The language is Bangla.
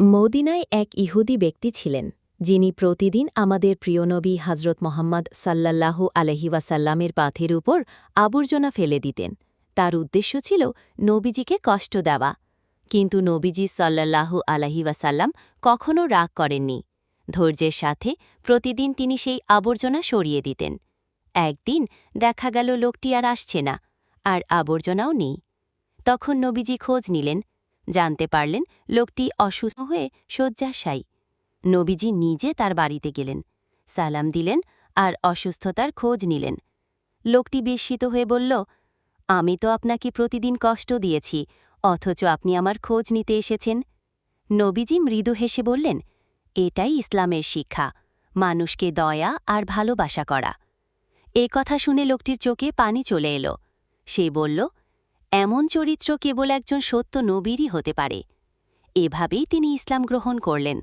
মদিনায় এক ইহুদি ব্যক্তি ছিলেন, যিনি প্রতিদিন আমাদের প্রিয় নবী হজরত মোহাম্মদ সাল্লাল্লাহু আলহিওয়াসাল্লামের পাথের উপর আবর্জনা ফেলে দিতেন। তার উদ্দেশ্য ছিল নবীজিকে কষ্ট দেওয়া। কিন্তু নবীজি সাল্লাল্লাহু আলহিওয়াসাল্লাম কখনও রাগ করেননি। ধৈর্যের সাথে প্রতিদিন তিনি সেই আবর্জনা সরিয়ে দিতেন। একদিন দেখা গেল লোকটি আর আসছে না, আর আবর্জনাও নেই। তখন নবীজি খোঁজ নিলেন জানতে পারলেন লোকটি অসুস্থ হয়ে শয্যাশায়ী। নবীজি নিজে তার বাড়িতে গেলেন, সালাম দিলেন আর অসুস্থতার খোঁজ নিলেন। লোকটি বিস্মিত হয়ে বলল, আমি তো আপনাকে প্রতিদিন কষ্ট দিয়েছি, অথচ আপনি আমার খোঁজ নিতে এসেছেন। নবীজি মৃদু হেসে বললেন, এটাই ইসলামের শিক্ষা, মানুষকে দয়া আর ভালোবাসা করা। এ কথা শুনে লোকটির চোখে পানি চলে এলো। সে বলল এমন চরিত্র কেবল একজন সত্য নবীরই হতে পারে। এভাবেই তিনি ইসলাম গ্রহণ করলেন।